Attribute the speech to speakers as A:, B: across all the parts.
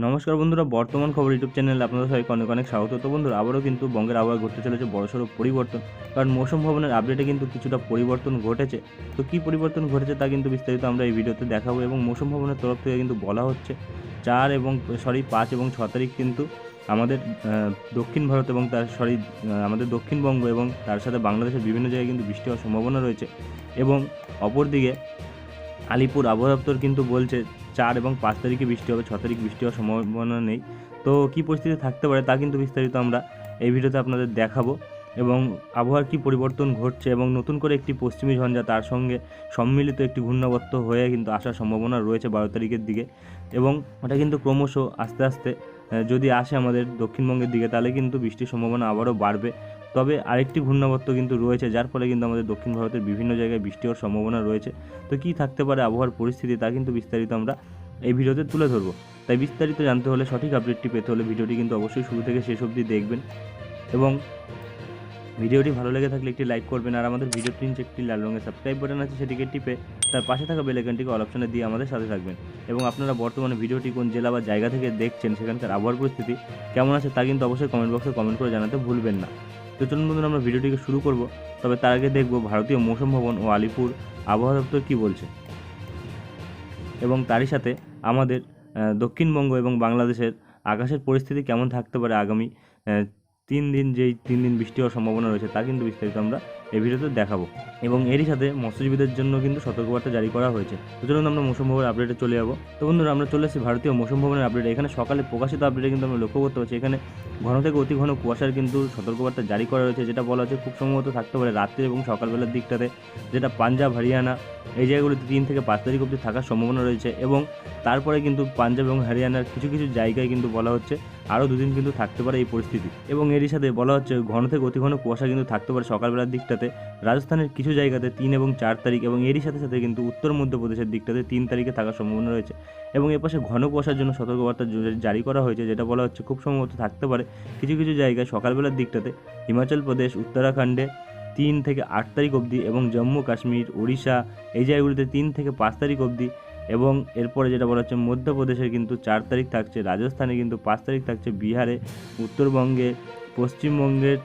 A: নমস্কার বন্ধুরা, বর্তমান খবর ইউটিউব চ্যানেলে আপনাদের সবাইকে অনেক অনেক স্বাগত। তো বন্ধুরা, আবারও কিন্তু বঙ্গের আবহাওয়া ঘটতে চলেছে বড়সড় পরিবর্তন। কারণ মৌসুম ভবনের আপডেটে কিন্তু কিছুটা পরিবর্তন ঘটেছে। তো কী পরিবর্তন ঘটেছে তা কিন্তু বিস্তারিত আমরা এই ভিডিওতে দেখাবো এবং মৌসুম ভবনের তরফ থেকে কিন্তু বলা হচ্ছে, চার এবং সরি পাঁচ এবং ছ তারিখ কিন্তু আমাদের দক্ষিণ ভারত এবং তার সরি আমাদের দক্ষিণবঙ্গ এবং তার সাথে বাংলাদেশের বিভিন্ন জায়গায় কিন্তু বৃষ্টি হওয়ার সম্ভাবনা রয়েছে। এবং অপরদিকে আলিপুর আবহাওয়া দপ্তর কিন্তু বলছে চার এবং পাঁচ তারিখে বৃষ্টি হবে, ছ তারিখ বৃষ্টি হওয়ার সম্ভাবনা নেই। তো কী পরিস্থিতি থাকতে পারে তা কিন্তু বিস্তারিত আমরা এই ভিডিওতে আপনাদের দেখাবো এবং আবহাওয়ার কী পরিবর্তন ঘটছে এবং নতুন করে একটি পশ্চিমী ঝঞ্ঝা তার সঙ্গে সম্মিলিত একটি ঘূর্ণাবর্ত হয়ে কিন্তু আসার সম্ভাবনা রয়েছে বারো তারিখের দিকে এবং ওটা কিন্তু ক্রমশ আস্তে আস্তে যদি আসে আমাদের দক্ষিণবঙ্গের দিকে তাহলে কিন্তু বৃষ্টির সম্ভাবনা আবারও বাড়বে। তবে আরেকটি ঘূর্ণাবর্ত কিন্তু রয়েছে, যার ফলে কিন্তু আমাদের দক্ষিণ ভারতের বিভিন্ন জায়গায় বৃষ্টি হওয়ার সম্ভাবনা রয়েছে। তো কী থাকতে পারে আবহাওয়ার পরিস্থিতি তা কিন্তু বিস্তারিত আমরা এই ভিডিওতে তুলে ধরবো। তাই বিস্তারিত জানতে হলে সঠিক আপডেটটি পেতে হলে ভিডিওটি কিন্তু অবশ্যই শুরু থেকে শেষ অবধি দেখবেন এবং ভিডিওটি ভালো লেগে থাকলে একটি লাইক করবেন আর আমাদের ভিডিওটির নিচে একটি লাল রঙের সাবস্ক্রাইব বাটন আছে সেটিকে টিপে তার পাশে থাকা বেল আইকনটিকে অল অপশনে দিয়ে আমাদের সাথে থাকবেন। এবং আপনারা বর্তমানে ভিডিওটি কোন জেলা বা জায়গা থেকে দেখছেন সেখানকার আবহাওয়ার পরিস্থিতি কেমন আছে তা কিন্তু অবশ্যই কমেন্ট বক্সে কমেন্ট করে জানাতে ভুলবেন না। তো চলুন বন্ধুরা, আমরা ভিডিওটিকে শুরু করব। তবে তার আগে দেখব, ভারতীয় মৌসুম ভবন ও আলিপুর আবহাওয়া দপ্তর কী বলছে? এবং তারই সাথে আমাদের দক্ষিণবঙ্গ এবং বাংলাদেশের আকাশের পরিস্থিতি কেমন থাকতে পারে আগামী তিন দিন যেই তিন দিন বৃষ্টি হওয়ার সম্ভাবনা রয়েছে তা কিন্তু বিস্তারিত আমরা এই ভিডিওতে দেখাবো। এবং এরই সাথে মৎস্যজীবীদের জন্য কিন্তু সতর্কবার্তা জারি করা হয়েছে। তো চলুন আমরা মৌসুম ভবনের আপডেটে চলে যাব। তো বন্ধুরা, আমরা চলে এসেছি ভারতীয় মৌসুম ভবনের আপডেট এখানে সকালে প্রকাশিত আপডেটে কিন্তু আমরা লক্ষ্য করতে পারছি, এখানে ঘন থেকে অতি ঘন কুয়াশার কিন্তু সতর্কবার্তা জারি করা রয়েছে, যেটা বলা হচ্ছে খুব সম্ভবত থাকতে পারে রাত্রে এবং সকালবেলার দিকটাতে, যেটা পাঞ্জাব, হরিয়ানা এই জায়গাগুলিতে তিন থেকে পাঁচ তারিখ অবধি থাকার সম্ভাবনা রয়েছে এবং তারপরে কিন্তু পাঞ্জাব এবং হরিয়ানার কিছু কিছু জায়গায় কিন্তু বলা হচ্ছে আরও দুদিন কিন্তু থাকতে পারে এই পরিস্থিতি। এবং এরই সাথে বলা হচ্ছে ঘন থেকে অতি ঘন কুয়াশা কিন্তু থাকতে পারে সকালবেলার দিকটাতে। রাজস্থানের কিছু জায়গাতে তিন এবং চার তারিখ এবং এরই সাথে সাথে কিন্তু উত্তর মধ্যপ্রদেশের দিকটাতে তিন তারিখে থাকার সম্ভাবনা রয়েছে। এবং এপাশে ঘন কুয়াশার জন্য সতর্কবার্তা জারি করা হয়েছে, যেটা বলা হচ্ছে খুব সম্ভবত থাকতে পারে। কিছু কিছু জায়গায় সকালবেলার দিকটাতে হিমাচল প্রদেশ, উত্তরাখণ্ডে তিন থেকে আট তারিখ অবধি এবং জম্মু, কাশ্মীর, ওড়িশা এই জায়গাগুলিতে তিন থেকে পাঁচ তারিখ অবধি এবং এরপরে যেটা বলা হচ্ছে মধ্যপ্রদেশের কিন্তু চার তারিখ থাকছে, রাজস্থানে কিন্তু পাঁচ তারিখ থাকছে, বিহারে, উত্তরবঙ্গে, পশ্চিমবঙ্গের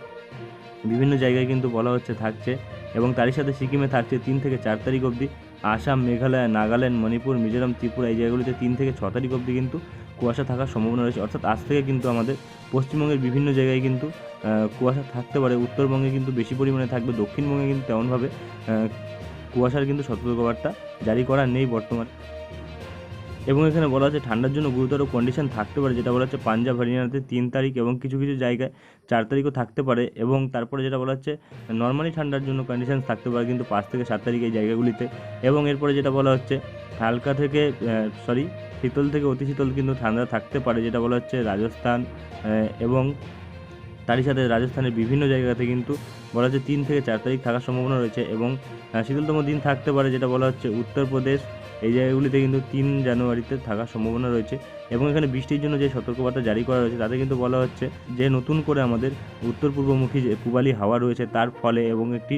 A: বিভিন্ন জায়গায় কিন্তু বলা হচ্ছে থাকছে এবং তারই সাথে সিকিমে থাকছে তিন থেকে চার তারিখ অবধি। আসাম, মেঘালয়, নাগাল্যান্ড, মণিপুর, মিজোরাম, ত্রিপুরা এই জায়গাগুলিতে তিন থেকে ছ তারিখ অবধি কিন্তু কুয়াশা থাকার সম্ভাবনা রয়েছে। অর্থাৎ আজ থেকে কিন্তু আমাদের পশ্চিমবঙ্গের বিভিন্ন জায়গায় কিন্তু কুয়াশা থাকতে পারে। উত্তরবঙ্গে কিন্তু বেশি পরিমাণে থাকবে। দক্ষিণবঙ্গে কিন্তু তেমনভাবে কুয়াশার কিন্তু সতর্কবার্তা জারি করা নেই বর্তমানে। এবং এখানে বলা হচ্ছে ঠান্ডার জন্য গুরুতর কন্ডিশন থাকতে পারে, যেটা বলা হচ্ছে পাঞ্জাব, হরিয়ানাতে তিন তারিখ এবং কিছু কিছু জায়গায় চার তারিখও থাকতে পারে এবং তারপরে যেটা বলা হচ্ছে নর্মালি ঠান্ডার জন্য কন্ডিশন থাকতে পারে কিন্তু পাঁচ থেকে সাত তারিখ এই জায়গাগুলিতে এবং এরপরে যেটা বলা হচ্ছে হালকা থেকে সরি শীতল থেকে অতি শীতল কিন্তু ঠান্ডা থাকতে পারে, যেটা বলা হচ্ছে রাজস্থান এবং তারই সাথে রাজস্থানের বিভিন্ন জায়গাতে কিন্তু বলা হচ্ছে তিন থেকে চার তারিখ থাকার সম্ভাবনা রয়েছে এবং শীতলতম দিন থাকতে পারে যেটা বলা হচ্ছে উত্তরপ্রদেশ। এই জায়গাগুলিতে কিন্তু তিন জানুয়ারিতে থাকার সম্ভাবনা রয়েছে এবং এখানে বৃষ্টির জন্য যে সতর্কবার্তা জারি করা রয়েছে তাতে কিন্তু বলা হচ্ছে যে নতুন করে আমাদের উত্তর পূর্বমুখী যে পূবালি হাওয়া রয়েছে তার ফলে এবং একটি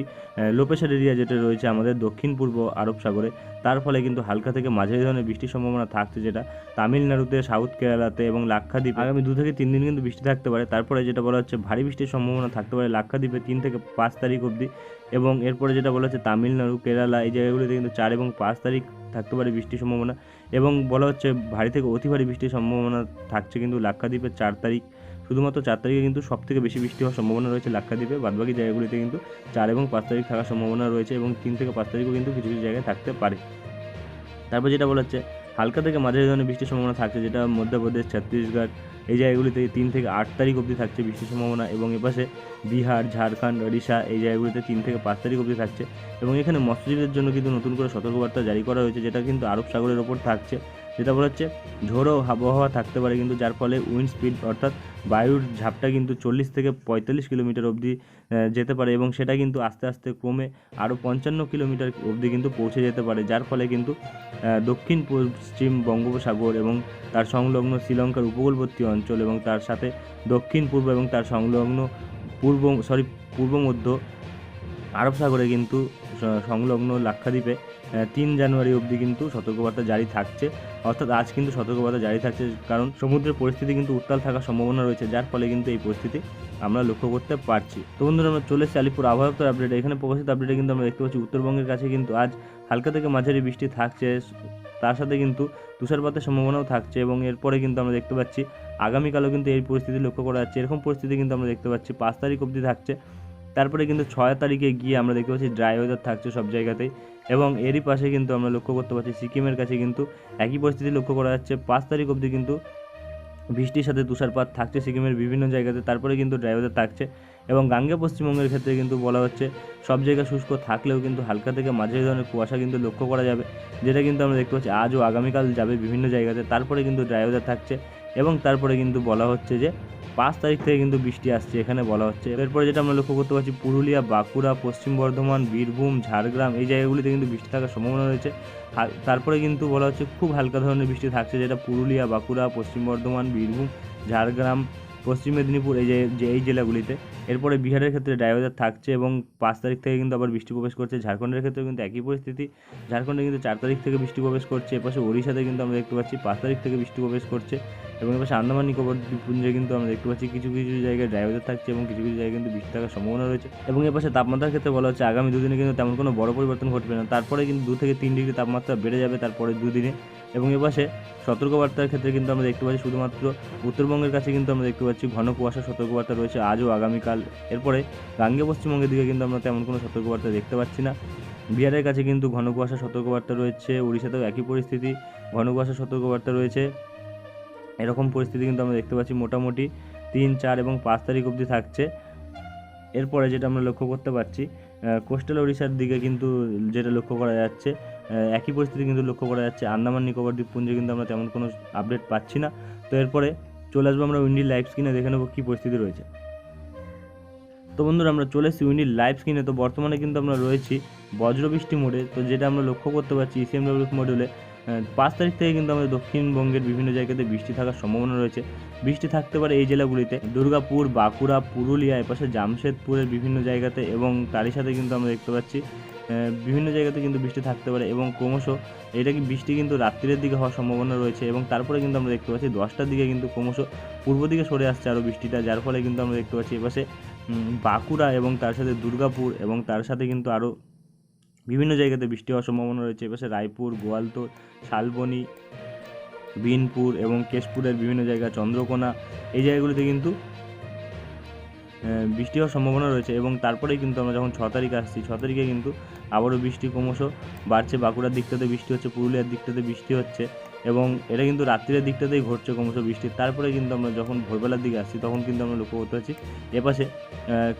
A: লোপেশার এরিয়া যেটা রয়েছে আমাদের দক্ষিণ পূর্ব আরব সাগরে, তার ফলে কিন্তু হালকা থেকে মাঝারি ধরনের বৃষ্টির সম্ভাবনা থাকছে যেটা তামিলনাড়ুতে, সাউথ কেরালাতে এবং লাক্ষাদ্বীপ। আগামী দু থেকে তিন দিন কিন্তু বৃষ্টি থাকতে পারে। তারপরে যেটা বলা হচ্ছে ভারী বৃষ্টির সম্ভাবনা থাকতে পারে লাক্ষাদ্বীপে তিন থেকে পাঁচ তারিখ অবধি। এবং এরপরে যেটা বলা হচ্ছে, তামিলনাড়ু, কেরালা, এই জায়গাগুলিতে কিন্তু চার এবং পাঁচ তারিখ থাকতে পারে বৃষ্টির সম্ভাবনা। এবং বলা হচ্ছে, ভারী থেকে অতি ভারী বৃষ্টির সম্ভাবনা থাকছে কিন্তু লাক্ষাদ্বীপের চার তারিখ। শুধুমাত্র চার তারিখে কিন্তু সব থেকে বেশি বৃষ্টি হওয়ার সম্ভাবনা রয়েছে লাক্ষাদ্বীপে। বাদবাকি জায়গাগুলিতে কিন্তু চার এবং পাঁচ তারিখ থাকার সম্ভাবনা রয়েছে এবং তিন থেকে পাঁচ তারিখও কিন্তু কিছু কিছু জায়গায় থাকতে পারে। তারপর যেটা বলা হচ্ছে হালকা থেকে মাঝারি ধরনের বৃষ্টির সম্ভাবনা থাকছে, যেটা মধ্যপ্রদেশ, ছত্তিশগড়, এই জায়গাগুলিতে তিন থেকে আট তারিখ অবধি থাকছে বৃষ্টির সম্ভাবনা এবং এপাশে বিহার, ঝাড়খণ্ড, ওড়িশা, এই জায়গাগুলিতে তিন থেকে পাঁচ তারিখ অবধি থাকছে এবং এখানে মৎস্যজীবীদের জন্য কিন্তু নতুন করে সতর্কবার্তা জারি করা হয়েছে, যেটা কিন্তু আরব সাগরের ওপর থাকছে। যেটা বলা হচ্ছে ঝোড়ো আবহাওয়া থাকতে পারে, কিন্তু যার ফলে উইন্ড স্পিড অর্থাৎ বায়ুর ঝাপটা কিন্তু চল্লিশ থেকে পঁয়তাল্লিশ কিলোমিটার অবধি যেতে পারে এবং সেটা কিন্তু আস্তে আস্তে ক্রমে আরও পঞ্চান্ন কিলোমিটার অবধি কিন্তু পৌঁছে যেতে পারে, যার ফলে কিন্তু দক্ষিণ পশ্চিম বঙ্গোপসাগর এবং তার সংলগ্ন শ্রীলঙ্কার উপকূলবর্তী অঞ্চল এবং তার সাথে দক্ষিণ পূর্ব এবং তার সংলগ্ন পূর্ব সরি পূর্ব মধ্য আরব সাগরে কিন্তু সংলগ্ন লাক্ষাদ্বীপে তিন জানুয়ারি অবধি কিন্তু সতর্কবার্তা জারি থাকছে। অর্থাৎ আজ কিন্তু সতর্কবার্তা জারি থাকছে, কারণ সমুদ্রের পরিস্থিতি কিন্তু উত্তাল থাকার সম্ভাবনা রয়েছে, যার ফলে কিন্তু এই পরিস্থিতি আমরা লক্ষ্য করতে পারছি। তো বন্ধুরা, আমরা চলে এসেছি আলিপুর আবহাওয়া আপডেট এখানে প্রকাশিত আপডেটে কিন্তু আমরা দেখতে পাচ্ছি, উত্তরবঙ্গের কাছে কিন্তু আজ হালকা থেকে মাঝারি বৃষ্টি থাকছে। তার সাথে কিন্তু তুষারপাতের সম্ভাবনাও থাকছে এবং এরপরে কিন্তু আমরা দেখতে পাচ্ছি, আগামীকালও কিন্তু এই পরিস্থিতি লক্ষ্য করা যাচ্ছে। এরকম পরিস্থিতি কিন্তু আমরা দেখতে পাচ্ছি। পাঁচ তারিখ অবধি থাকছে। তারপরে কিন্তু ছয় তারিখে গিয়ে আমরা দেখতে পাচ্ছি ড্রাই ওয়েদার থাকছে সব জায়গাতেই এবং এরই পাশে কিন্তু আমরা লক্ষ্য করতে পারছি সিকিমের কাছে কিন্তু একই পরিস্থিতি লক্ষ্য করা যাচ্ছে। পাঁচ তারিখ অবধি কিন্তু বৃষ্টির সাথে তুষারপাত থাকছে সিকিমের বিভিন্ন জায়গাতে, তারপরে কিন্তু ড্রাই ওয়েদার থাকছে এবং গাঙ্গে পশ্চিমবঙ্গের ক্ষেত্রে কিন্তু বলা হচ্ছে সব জায়গা শুষ্ক থাকলেও কিন্তু হালকা থেকে মাঝারি ধরনের কুয়াশা কিন্তু লক্ষ্য করা যাবে, যেটা কিন্তু আমরা দেখতে পাচ্ছি আজ ও আগামীকাল যাবে বিভিন্ন জায়গাতে, তারপরে কিন্তু ড্রাই ওয়েদার থাকছে। এবং তারপরে কিন্তু বলা হচ্ছে যে পাঁচ তারিখ থেকে কিন্তু বৃষ্টি আসছে, এখানে বলা হচ্ছে। এরপরে যেটা আমরা লক্ষ্য করতে পারছি, পুরুলিয়া, বাঁকুড়া, পশ্চিম বর্ধমান, বীরভূম, ঝাড়গ্রাম এই জায়গাগুলিতে কিন্তু বৃষ্টি থাকার সম্ভাবনা রয়েছে। তারপরে কিন্তু বলা হচ্ছে খুব হালকা ধরনের বৃষ্টি থাকছে, যেটা পুরুলিয়া, বাঁকুড়া, পশ্চিম বর্ধমান, বীরভূম, ঝাড়গ্রাম, পশ্চিম মেদিনীপুর এই যে এই জেলাগুলিতে। এরপরে বিহারের ক্ষেত্রে ডাইভার থাকছে এবং পাঁচ তারিখ থেকে কিন্তু আবার বৃষ্টি প্রবেশ করছে। ঝাড়খণ্ডের ক্ষেত্রেও কিন্তু একই পরিস্থিতি। ঝাড়খণ্ডে কিন্তু চার তারিখ থেকে বৃষ্টি প্রবেশ করছে। এপাশে ওড়িশাতে কিন্তু আমরা দেখতে পাচ্ছি পাঁচ তারিখ থেকে বৃষ্টি প্রবেশ করছে এবং এপাশে আন্দামান নিকোবর দ্বীপপুঞ্জে কিন্তু আমরা দেখতে পাচ্ছি কিছু কিছু জায়গায় ড্রাইভার থাকছে এবং কিছু কিছু জায়গায় কিন্তু বৃষ্টি থাকার সম্ভাবনা রয়েছে এবং এপাশে তাপমাত্রার ক্ষেত্রে বলা হচ্ছে আগামী দুদিনে কিন্তু তেমন কোনো বড় পরিবর্তন ঘটবে না। তারপরে কিন্তু দু থেকে তিন ডিগ্রি তাপমাত্রা বেড়ে যাবে তারপরে দুদিনে এবং এপাশে সতর্কবার্তার ক্ষেত্রে কিন্তু আমরা দেখতে পাচ্ছি শুধুমাত্র উত্তরবঙ্গের কাছে কিন্তু আমরা দেখতে পাচ্ছি ঘন কুয়াশা সতর্কবার্তা রয়েছে। আজও আগামীকাল এরপরে গাঙ্গে পশ্চিমবঙ্গের দিকে কিন্তু আমরা তেমন কোনো সতর্কবার্তা দেখতে পাচ্ছি না। বিহারের কাছে কিন্তু ঘন কুয়াশা সতর্কবার্তা রয়েছে, উড়িষ্যাতেও একই পরিস্থিতি, ঘন কুয়াশা সতর্কবার্তা রয়েছে। এরকম পরিস্থিতি কিন্তু আমরা দেখতে পাচ্ছি মোটামুটি তিন, চার এবং পাঁচ তারিখ অবধি থাকছে। এরপরে যেটা আমরা লক্ষ্য করতে পারছি কোস্টাল ওড়িশার দিকে কিন্তু যেটা লক্ষ্য করা যাচ্ছে একই পরিস্থিতি কিন্তু লক্ষ্য করা যাচ্ছে। আন্দামান, নিকোবর দ্বীপপুঞ্জে কিন্তু আমরা তেমন কোনো আপডেট পাচ্ছি না। তো এরপরে চলে আসব আমরা উইন্ডি লাইভ স্ক্রিনে, দেখে নেব কী পরিস্থিতি রয়েছে। তো বন্ধুরা, আমরা চলে এসেছি উইন্ডি লাইভ স্ক্রিনে তো বর্তমানে কিন্তু আমরা রয়েছি বজ্রবৃষ্টি মোডে তো যেটা আমরা লক্ষ্য করতে পারছি E ইসিএমডব্লিউ মডেলে পাঁচ তারিখ থেকে কিন্তু আমাদের দক্ষিণবঙ্গের বিভিন্ন জায়গাতে বৃষ্টি থাকার সম্ভাবনা রয়েছে। বৃষ্টি থাকতে পারে এই জেলাগুলিতে। দুর্গাপুর, বাঁকুড়া, পুরুলিয়া, এপাশে জামশেদপুরের বিভিন্ন জায়গাতে এবং তারই সাথে কিন্তু আমরা দেখতে পাচ্ছি বিভিন্ন জায়গাতে কিন্তু বৃষ্টি থাকতে পারে এবং ক্রমশ এটা কি বৃষ্টি কিন্তু রাত্রির দিকে হওয়ার সম্ভাবনা রয়েছে এবং তারপরে কিন্তু আমরা দেখতে পাচ্ছি দশটার দিকে কিন্তু ক্রমশ পূর্ব দিকে সরে আসছে আরও বৃষ্টিটা, যার ফলে কিন্তু আমরা দেখতে পাচ্ছি এপাশে বাঁকুড়া এবং তার সাথে দুর্গাপুর এবং তার সাথে কিন্তু আরও বিভিন্ন জায়গাতে বৃষ্টি হওয়ার সম্ভাবনা রয়েছে। এপাশে রায়পুর, গোয়ালতোর, শালবনি, বিনপুর এবং কেশপুরের বিভিন্ন জায়গা, চন্দ্রকোনা, এই জায়গাগুলিতে কিন্তু বৃষ্টি হওয়ার সম্ভাবনা রয়েছে এবং তারপরেই কিন্তু আমরা যখন ছ তারিখ আসছি, ছ তারিখে কিন্তু আবারও বৃষ্টি ক্রমশ বাড়ছে। বাঁকুড়ার দিকটাতে বৃষ্টি হচ্ছে, পুরুলিয়ার দিকটাতে বৃষ্টি হচ্ছে। এবং এটা কিন্তু রাত্রির দিকটাতেই ঘটছে ক্রমশ বৃষ্টি। তারপরে কিন্তু আমরা যখন ভোরবেলার দিকে আসছি, তখন কিন্তু আমরা লক্ষ্য করতে পারছি এপাশে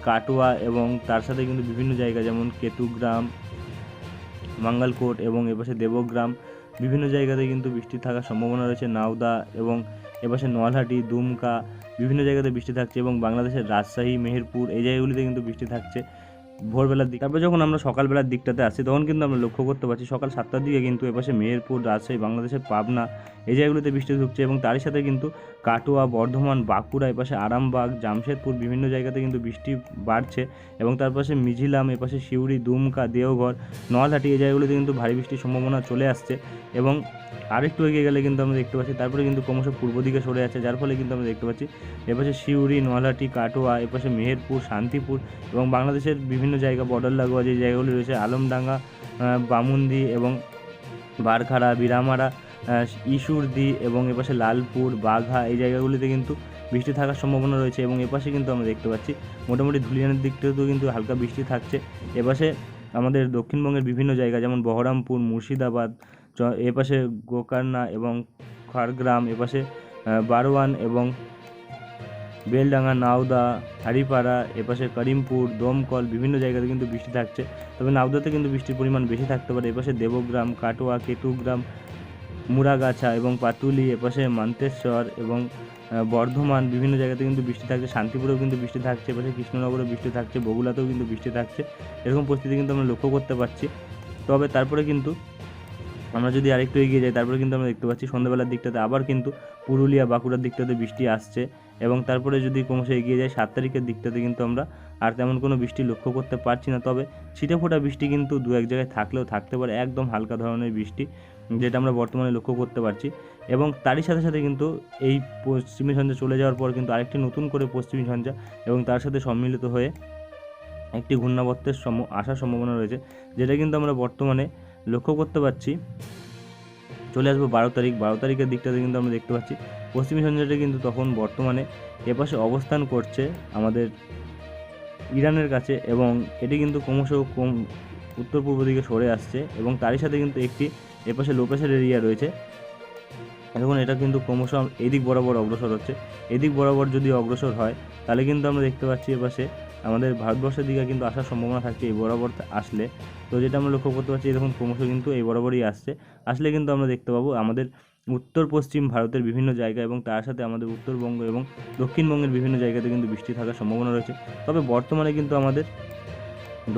A: কাটোয়া এবং তার সাথে কিন্তু বিভিন্ন জায়গা, যেমন কেতুগ্রাম, মাঙ্গালকোট এবং এপাশে দেবগ্রাম, বিভিন্ন জায়গাতে কিন্তু বৃষ্টি থাকার সম্ভাবনা রয়েছে। নাওদা এবং এপাশে নোয়ালহাটি, দুমকা, বিভিন্ন জায়গাতে বৃষ্টি থাকছে এবং বাংলাদেশের রাজশাহী, মেহেরপুর, এই জায়গাগুলিতে কিন্তু বৃষ্টি থাকছে। ভোরবেলার দিক তারপর যখন আমরা সকালবেলার দিকটাতে আসি, তখন কিন্তু আমরা লক্ষ্য করতে পারছি সকাল সাতটার দিকে কিন্তু এপাশে মেহেরপুর, রাজশাহী, বাংলাদেশের পাবনা এই জায়গাগুলিতে বৃষ্টি ঢুকছে এবং তারই সাথে কিন্তু কাটোয়া, বর্ধমান, বাঁকুড়া, এপাশে আরামবাগ, জামশেদপুর বিভিন্ন জায়গাতে কিন্তু বৃষ্টি বাড়ছে এবং তার পাশে মিঝিলাম এপাশে সিউড়ি, দুমকা, দেওঘর, নলহাটি এই জায়গাগুলিতে কিন্তু ভারী বৃষ্টির সম্ভাবনা চলে আসছে এবং আরেকটু এগিয়ে গেলে কিন্তু আমরা দেখতে পাচ্ছি, তারপরে কিন্তু ক্রমশ পূর্ব দিকে সরে যাচ্ছে, যার ফলে কিন্তু আমরা দেখতে পাচ্ছি, এপাশে সিউড়ি নলহাটি কাটোয়া, এপাশে মেহেরপুর, শান্তিপুর এবং বাংলাদেশের বিভিন্ন জায়গা, বর্ডার লাগোয়া যে জায়গাগুলি রয়েছে, আলমডাঙ্গা বামুন্দি এবং বারখাড়া, বিরামারা ইসুরদি এবং এপাশে লালপুর, বাঘা, এই জায়গাগুলিতে কিন্তু বৃষ্টি থাকার সম্ভাবনা রয়েছে এবং এপাশে কিন্তু আমরা দেখতে পাচ্ছি, মোটামুটি ধুলিয়ানের দিক দিকটাতেও কিন্তু হালকা বৃষ্টি থাকছে, এপাশে আমাদের দক্ষিণবঙ্গের বিভিন্ন জায়গা, যেমন বহরমপুর, মুর্শিদাবাদ এপাশে গোকর্ণা এবং খড়গ্রাম এপাশে বারওয়ান এবং বেলডাঙ্গা, নাওদা, হাড়িপাড়া এপাশে করিমপুর, দমকল বিভিন্ন জায়গাতে কিন্তু বৃষ্টি থাকছে। তবে নাওদাতে কিন্তু বৃষ্টির পরিমাণ বেশি থাকতে পারে। এপাশে দেবগ্রাম, কাটোয়া কেতুগ্রাম মুরাগাছা এবং পাতুলি এপাশে মান্তেশ্বর এবং বর্ধমান বিভিন্ন জায়গাতে কিন্তু বৃষ্টি থাকছে। শান্তিপুরেও কিন্তু বৃষ্টি থাকছে এপাশে কৃষ্ণনগরেও বৃষ্টি থাকছে বগুলাতেও কিন্তু বৃষ্টি থাকছে। এরকম পরিস্থিতি কিন্তু আমরা লক্ষ্য করতে পারছি। তবে তারপরে কিন্তু আমরা যদি আরেকটু এগিয়ে যাই, তারপরে কিন্তু আমরা দেখতে পাচ্ছি সন্ধ্যাবেলার দিকটাতে আবার কিন্তু পুরুলিয়া বাঁকুড়ার দিকটাতে বৃষ্টি আসছে এবং তারপরে যদি ক্রমশ এগিয়ে যাই, সাত তারিখের দিকটাতে কিন্তু আমরা আর তেমন কোনো বৃষ্টি লক্ষ্য করতে পারছি না। তবে ছিটে ফোটা বৃষ্টি কিন্তু দু এক জায়গায় থাকলেও থাকতে পারে, একদম হালকা ধরনের বৃষ্টি যেটা আমরা বর্তমানে লক্ষ্য করতে পারছি এবং তারই সাথে সাথে কিন্তু এই পশ্চিমী ঝঞ্ঝা চলে যাওয়ার পর কিন্তু আরেকটি নতুন করে পশ্চিমী ঝঞ্ঝা এবং তার সাথে সম্মিলিত হয়ে একটি ঘূর্ণাবর্তের সম আসার সম্ভাবনা রয়েছে, যেটা কিন্তু আমরা বর্তমানে লক্ষ্য করতে পারছি। চলে আসব বারো তারিখ। বারো তারিখের দিকটাতে কিন্তু আমরা দেখতে পাচ্ছি, পশ্চিমী ঝঞ্ঝাটা কিন্তু তখন বর্তমানে এপাশে অবস্থান করছে আমাদের ইরানের কাছে এবং এটি কিন্তু ক্রমশ কম উত্তর পূর্ব দিকে সরে আসছে এবং তারই সাথে কিন্তু একটি এপাশে লো প্রেশার এরিয়া রয়েছে। এখন এটা কিন্তু ক্রমশ এদিক বরাবর অগ্রসর হচ্ছে। এদিক বরাবর যদি অগ্রসর হয়, তাহলে কিন্তু আমরা দেখতে পাচ্ছি এপাশে আমাদের ভারতবর্ষের দিকে কিন্তু আসার সম্ভাবনা থাকছে এই বরাবর আসলে। তো যেটা আমরা লক্ষ্য করতে পারছি এরকম ক্রমশ কিন্তু এই বরাবরই আসছে। আসলে কিন্তু আমরা দেখতে পাবো, আমাদের উত্তর, পশ্চিম ভারতের বিভিন্ন জায়গা এবং তার সাথে আমাদের উত্তরবঙ্গ এবং দক্ষিণবঙ্গের বিভিন্ন জায়গাতে কিন্তু বৃষ্টি থাকার সম্ভাবনা রয়েছে। তবে বর্তমানে কিন্তু আমাদের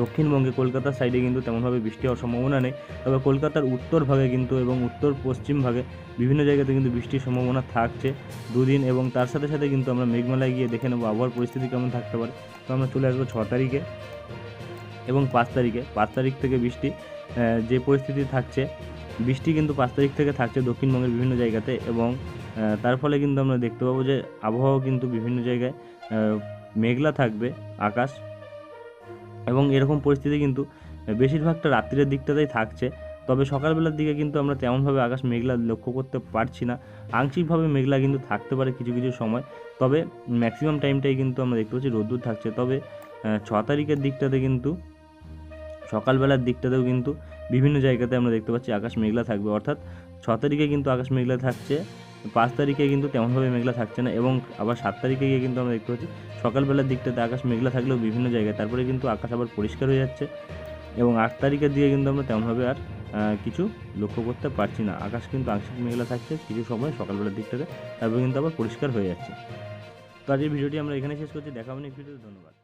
A: দক্ষিণবঙ্গে কলকাতার সাইডে কিন্তু তেমনভাবে বৃষ্টি হওয়ার সম্ভাবনা নেই। তবে কলকাতার উত্তর ভাগে কিন্তু এবং উত্তর, পশ্চিম ভাগে বিভিন্ন জায়গাতে কিন্তু বৃষ্টির সম্ভাবনা থাকছে দুদিন এবং তার সাথে সাথে কিন্তু আমরা মেঘমালায় গিয়ে দেখে নেব আবহাওয়ার পরিস্থিতি কেমন থাকতে পারে। তো আমরা চলে আসব ছ তারিখে এবং পাঁচ তারিখে। পাঁচ তারিখ থেকে বৃষ্টি যে পরিস্থিতি থাকছে, বৃষ্টি কিন্তু পাঁচ তারিখ থেকে থাকছে দক্ষিণবঙ্গের বিভিন্ন জায়গাতে এবং তার ফলে কিন্তু আমরা দেখতে পাবো যে আবহাওয়া কিন্তু বিভিন্ন জায়গায় মেঘলা থাকবে আকাশ এবং এরকম পরিস্থিতি কিন্তু বেশিরভাগটা রাত্রির দিকটাতেই থাকছে। তবে সকালবেলার দিকে কিন্তু আমরা তেমনভাবে আকাশ মেঘলা লক্ষ্য করতে পারছি না। আংশিকভাবে মেঘলা কিন্তু থাকতে পারে কিছু কিছু সময়। তবে ম্যাক্সিমাম টাইমটাই কিন্তু আমরা দেখতে পাচ্ছি রোদ্দুর থাকছে। তবে ছ তারিখের দিকটাতে কিন্তু, সকালবেলার দিকটাতেও কিন্তু বিভিন্ন জায়গাতে আমরা দেখতে পাচ্ছি আকাশ মেঘলা থাকবে। অর্থাৎ ছ তারিখে কিন্তু আকাশ মেঘলা থাকছে, পাঁচ তারিখে কিন্তু তেমনভাবে মেঘলা থাকছে না এবং আবার সাত তারিখে গিয়ে কিন্তু আমরা দেখতে পাচ্ছি সকালবেলার দিকটাতে আকাশ মেঘলা থাকলেও বিভিন্ন জায়গায়। তারপরে কিন্তু আকাশ আবার পরিষ্কার হয়ে যাচ্ছে এবং আট তারিখের দিকে কিন্তু আমরা তেমনভাবে আর কিছু লক্ষ্য করতে পারছি না। আকাশ কিন্তু আংশিক মেঘলা থাকছে, কিছু সময় সকালবেলার দিকটাতে। তারপরে কিন্তু আবার পরিষ্কার হয়ে যাচ্ছে। তো আজকের ভিডিওটি আমরা এখানে শেষ করছি। দেখা হবে নেক্সট ভিডিওতে ধন্যবাদ।